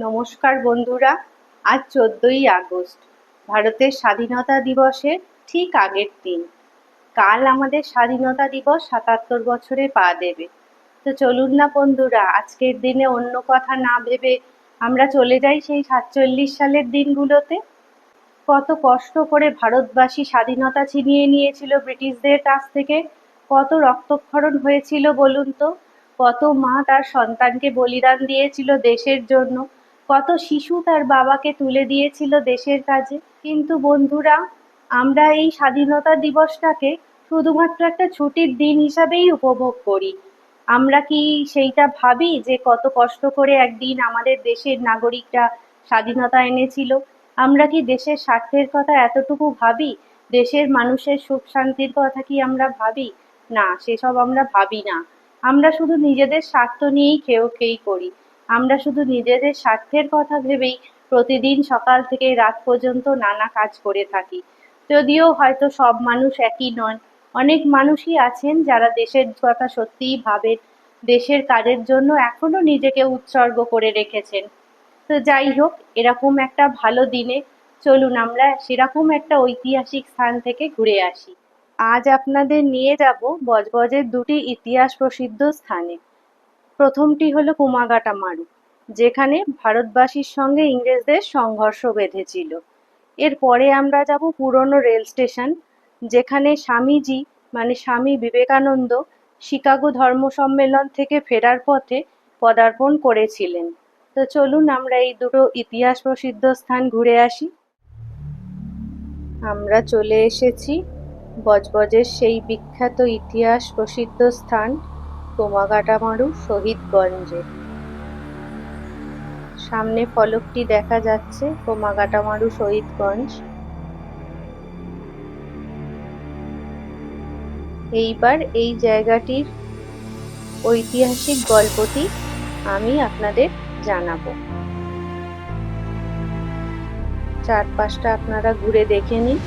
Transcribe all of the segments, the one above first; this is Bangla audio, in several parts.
নমস্কার বন্ধুরা, আজ চোদ্দোই আগস্ট, ভারতের স্বাধীনতা দিবসের ঠিক আগের দিন। কাল আমাদের স্বাধীনতা দিবস সাতাত্তর বছরে পা দেবে। তো চলুন না বন্ধুরা, আজকের দিনে অন্য কথা না ভেবে আমরা চলে যাই সেই সাতচল্লিশ সালের দিনগুলোতে। কত কষ্ট করে ভারতবাসী স্বাধীনতা ছিনিয়ে নিয়েছিল ব্রিটিশদের কাছ থেকে, কত রক্তক্ষরণ হয়েছিল বলুন তো, কত মা তার সন্তানকে বলিদান দিয়েছিল দেশের জন্য। কত শিশু তার বাবাকে তুলে দিয়েছিল দেশের কাজে। কিন্তু বন্ধুরা, আমরা এই স্বাধীনতা দিবসটাকে শুধুমাত্র একটা ছুটির দিন হিসাবেই উপভোগ করি। আমরা কি সেইটা ভাবি যে কত কষ্ট করে একদিন আমাদের দেশের নাগরিকরা স্বাধীনতা এনেছিল? আমরা কি দেশের স্বার্থের কথা এতটুকু ভাবি? দেশের মানুষের সুখ শান্তির কথা কি আমরা ভাবি? না, সেসব আমরা ভাবি না। আমরা শুধু নিজেদের স্বার্থ নিয়েই খেয়েও খেই করি। আমরা শুধু নিজেদের স্বার্থের কথা ভেবেই প্রতিদিন সকাল থেকে রাত পর্যন্ত নানা কাজ করে থাকি। যদিও হয়তো সব মানুষ একই নন, অনেক মানুষই আছেন যারা দেশের কথা সত্যিই ভাবেন, দেশের কাজের জন্য এখনও নিজেকে উৎসর্গ করে রেখেছেন। তো যাই হোক, এরকম একটা ভালো দিনে চলুন আমরা সেরকম একটা ঐতিহাসিক স্থান থেকে ঘুরে আসি। আজ আপনাদের নিয়ে যাব বজবজের দুটি ইতিহাস প্রসিদ্ধ স্থানে। প্রথমটি হলো কুমাগাটা মারু যেখানে ভারতবাসীর সঙ্গে ইংরেজদের সংঘর্ষ বেঁধেছিল। এরপরে আমরা যাব পুরনো রেল স্টেশন, যেখানে স্বামীজি মানে স্বামী বিবেকানন্দ, শিকাগো ধর্ম সম্মেলন থেকে ফেরার পথে পদার্পণ করেছিলেন। তো চলুন আমরা এই দুটো ইতিহাস প্রসিদ্ধ স্থান ঘুরে আসি। আমরা চলে এসেছি বজবজের সেই বিখ্যাত ইতিহাস প্রসিদ্ধ স্থান তোমাগাটামারু শহীদগঞ্জে। সামনে ফলকটি দেখা যাচ্ছে তোমাগাটামারু শহীদগঞ্জ। এইবার এই জায়গাটির ঐতিহাসিক গল্পটি আমি আপনাদের জানাব। চারপাশটা আপনারা ঘুরে দেখে নিন।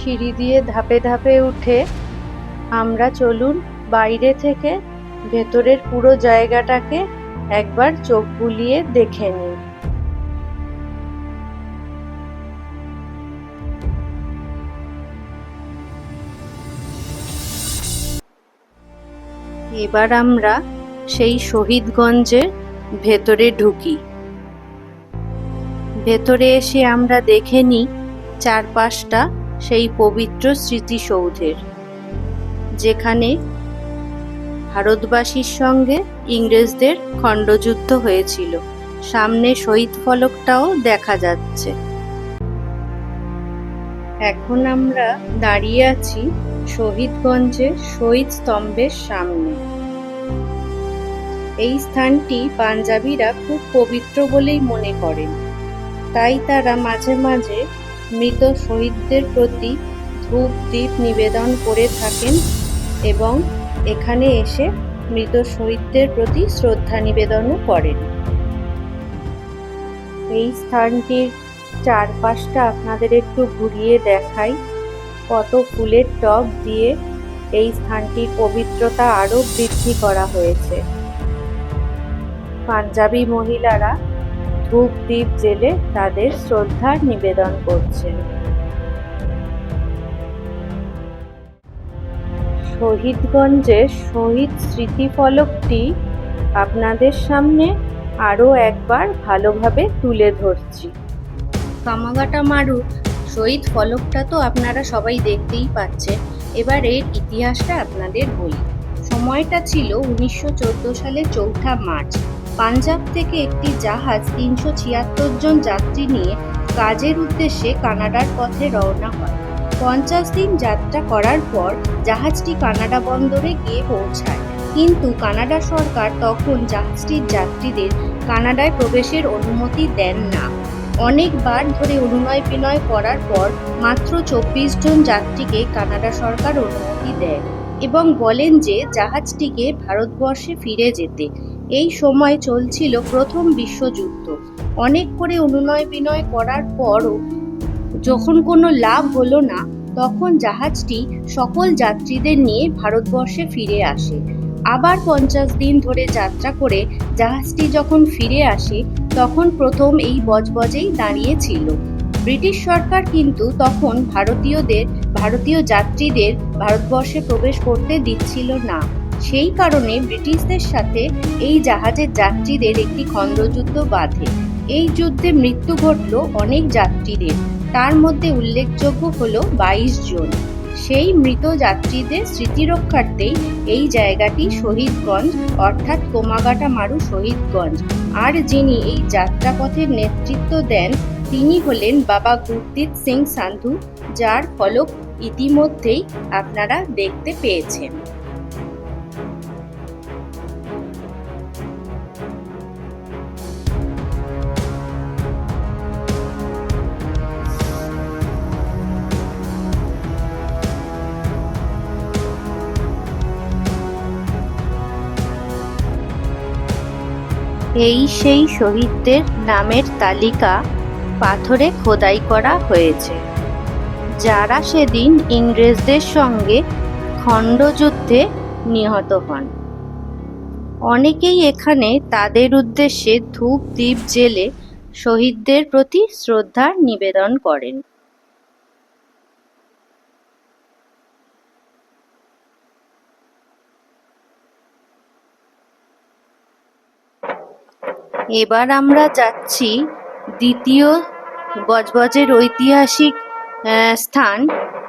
সিঁড়ি দিয়ে ধাপে ধাপে উঠে আমরা চলুন বাইরে থেকে ভেতরের পুরো জায়গাটাকে একবার চোখ বুলিয়ে দেখে নিই। এবার আমরা সেই শহীদগঞ্জের ভেতরে ঢুকি। ভেতরে এসে আমরা দেখে নিই চারপাশটা সেই পবিত্র স্মৃতিসৌধের, যেখানে ভারতবাসীর সঙ্গে ইংরেজদের খণ্ডযুদ্ধ হয়েছিল। সামনে শহীদ ফলকটাও দেখা যাচ্ছে। এখন আমরা দাঁড়িয়ে আছি শহীদগঞ্জের শহীদ স্তম্ভের সামনে। এই স্থানটি পাঞ্জাবিরা খুব পবিত্র বলেই মনে করেন। তাই তারা মাঝে মাঝে মৃত শহীদদের প্রতি ধূপ দ্বীপ নিবেদন করে থাকেন এবং এখানে এসে মৃত শহীদদের প্রতি শ্রদ্ধা নিবেদনও করেন। এই স্থানটির চারপাশটা আপনাদের একটু ঘুরিয়ে দেখাই। কত ফুলের টব দিয়ে এই স্থানটির পবিত্রতা আরও বৃদ্ধি করা হয়েছে। পাঞ্জাবি মহিলারা ধূপ দ্বীপ জেলে তাদের শ্রদ্ধা নিবেদন করছেন শহীদগঞ্জের শহীদ স্মৃতিফলকটি আপনাদের সামনে আরও একবার ভালোভাবে তুলে ধরছি। কামাগাটা মারু, শহীদ ফলকটা তো আপনারা সবাই দেখতেই পাচ্ছেন। এবার এর ইতিহাসটা আপনাদের বলি। সময়টা ছিল উনিশশো চোদ্দ সালে চৌঠা মার্চ। পাঞ্জাব থেকে একটি জাহাজ তিনশো ছিয়াত্তর জন যাত্রী নিয়ে কাজের উদ্দেশ্যে কানাডার পথে রওনা হয়। পঞ্চাশ দিন যাত্রা করার পর জাহাজটি কানাডা বন্দরে গিয়ে পৌঁছায়। কিন্তু কানাডা সরকার তখন জাহাজটির যাত্রীদের কানাডায় প্রবেশের অনুমতি দেন না। অনেকবার ধরে অনুনয় বিনয় করার পর মাত্র চব্বিশ জন যাত্রীকে কানাডা সরকার অনুমতি দেয় এবং বলেন যে জাহাজটিকে ভারতবর্ষে ফিরে যেতে এই সময় চলছিল প্রথম বিশ্বযুদ্ধ। অনেক করে অনুনয় বিনয় করার পরও যখন কোনো লাভ হলো না, তখন জাহাজটি সকল যাত্রীদের নিয়ে ভারতবর্ষে ফিরে আসে। আবার পঞ্চাশ দিন ধরে যাত্রা করে জাহাজটি যখন ফিরে আসে, তখন প্রথম এই বজবজেই দাঁড়িয়েছিল। ব্রিটিশ সরকার কিন্তু তখন ভারতীয়দের, ভারতীয় যাত্রীদের ভারতবর্ষে প্রবেশ করতে দিচ্ছিল না। সেই কারণে ব্রিটিশদের সাথে এই জাহাজের যাত্রীদের একটি খণ্ডযুদ্ধ বাঁধে। এই যুদ্ধে মৃত্যু ঘটল অনেক যাত্রীদের। তার মধ্যে উল্লেখযোগ্য হল বাইশ জন। সেই মৃত যাত্রীদের স্মৃতিরক্ষার্থেই এই জায়গাটি শহীদগঞ্জ, অর্থাৎ কোমাগাটা মারু শহীদগঞ্জ। আর যিনি এই যাত্রাপথের নেতৃত্ব দেন, তিনি হলেন বাবা গুরদিত সিং সান্ধু, যার ফলক ইতিমধ্যেই আপনারা দেখতে পেয়েছেন। এই সেই শহীদদের নামের তালিকা পাথরে খোদাই করা হয়েছে। যারা সেদিন ইংরেজদের সঙ্গে খণ্ডযুদ্ধে নিহত হন। অনেকেই এখানে তাদের উদ্দেশ্যে ধূপ দ্বীপ জেলে শহীদদের প্রতি শ্রদ্ধা নিবেদন করেন। এবার আমরা যাচ্ছি দ্বিতীয় বজবজের ঐতিহাসিক স্থান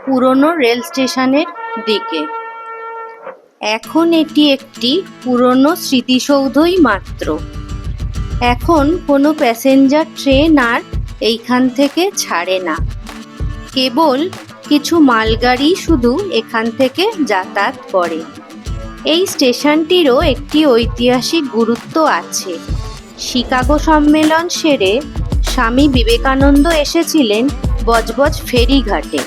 পুরনো রেল স্টেশনের দিকে। এখন এটি একটি পুরনো স্মৃতিসৌধই মাত্র। এখন কোনো প্যাসেঞ্জার ট্রেন আর এইখান থেকে ছাড়ে না। কেবল কিছু মালগাড়ি শুধু এখান থেকে যাতায়াত করে। এই স্টেশনটিরও একটি ঐতিহাসিক গুরুত্ব আছে। শিকাগো সম্মেলন সেরে স্বামী বিবেকানন্দ এসেছিলেন বজবজ ফেরিঘাটে।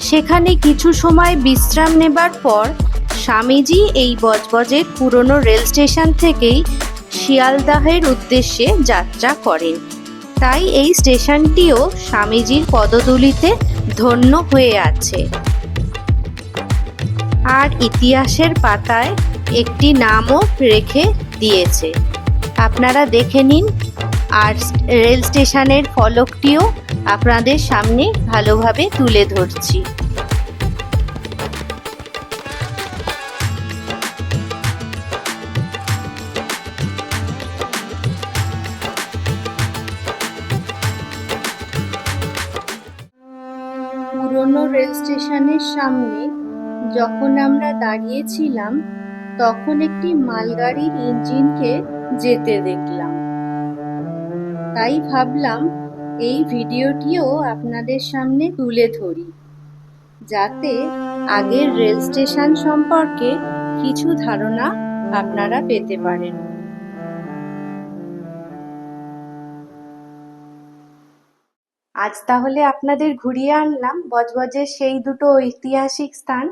সেখানে কিছু সময় বিশ্রাম নেবার পর স্বামীজি এই বজবজের পুরনো রেল স্টেশন থেকেই শিয়ালদাহের উদ্দেশ্যে যাত্রা করেন। তাই এই স্টেশনটিও স্বামীজির পদদুলিতে ধন্য হয়ে আছে। আর ইতিহাসের পাতায় একটি নামও রেখে দিয়েছে। আপনারা দেখে নিন। আর রেল স্টেশনের ফলকটিও আপনাদের সামনে ভালোভাবে তুলে ধরছি। পুরনো রেল স্টেশনের সামনে যখন আমরা দাঁড়িয়েছিলাম, তখন একটি মালগাড়ির ইঞ্জিনকে যেতে দেখলাম। তাই ভাবলাম, এই ভিডিওটিও আপনাদের সামনে তুলে ধরি। যাতে আগের রেল স্টেশন সম্পর্কে কিছু ধারণা আপনারা পেতে পারেন। আজ তাহলে আপনাদের ঘুরিয়ে আনলাম বজবজের সেই দুটো ঐতিহাসিক স্থান।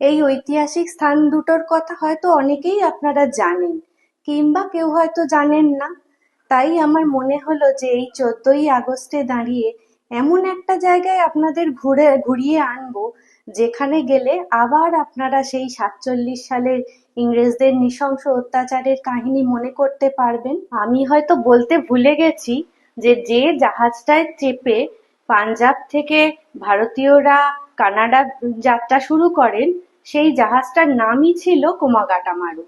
এই ঐতিহাসিক স্থান দুটোর কথা হয়তো অনেকেই আপনারা জানেন। কিংবা কেউ হয়তো জানেন না। তাই আমার মনে হলো যে এই চোদ্দই আগস্টে দাঁড়িয়ে এমন একটা জায়গায় আপনাদের ঘুরে, ঘুরিয়ে আনব, যেখানে গেলে আবার আপনারা সেই সাতচল্লিশ সালের ইংরেজদের নৃশংস অত্যাচারের কাহিনী মনে করতে পারবেন। আমি হয়তো বলতে ভুলে গেছি যে যে জাহাজটায় চেপে পাঞ্জাব থেকে ভারতীয়রা কানাডা যাত্রা শুরু করেন, সেই জাহাজটার নামই ছিল কোমাগাটামারু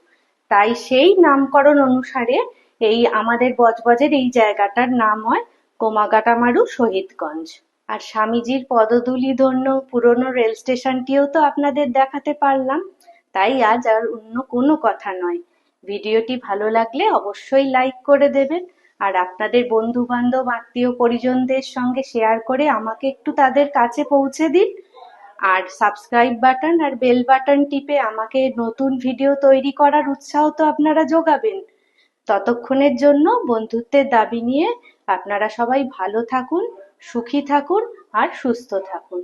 তাই সেই নামকরণ অনুসারে এই আমাদের বজবজের এই জায়গাটার নাম হয় কোমাগাটামারু শহীদগঞ্জ। আর স্বামীজির পদধূলি ধন্য পুরনো রেল স্টেশনটিও তো আপনাদের দেখাতে পারলাম, তাই আজ আর অন্য কোনো কথা নয়। ভিডিওটি ভালো লাগলে অবশ্যই লাইক করে দেবেন, আর আপনাদের বন্ধু বান্ধব আত্মীয় পরিজনদের সঙ্গে শেয়ার করে আমাকে একটু তাদের কাছে পৌঁছে দিন। আর সাবস্ক্রাইব বাটন আর বেল বাটন টিপে আমাকে নতুন ভিডিও তৈরি করার উৎসাহ তো আপনারা যোগাবেন। ততক্ষণের জন্য বন্ধুত্বের দাবি নিয়ে আপনারা সবাই ভালো থাকুন, সুখী থাকুন আর সুস্থ থাকুন।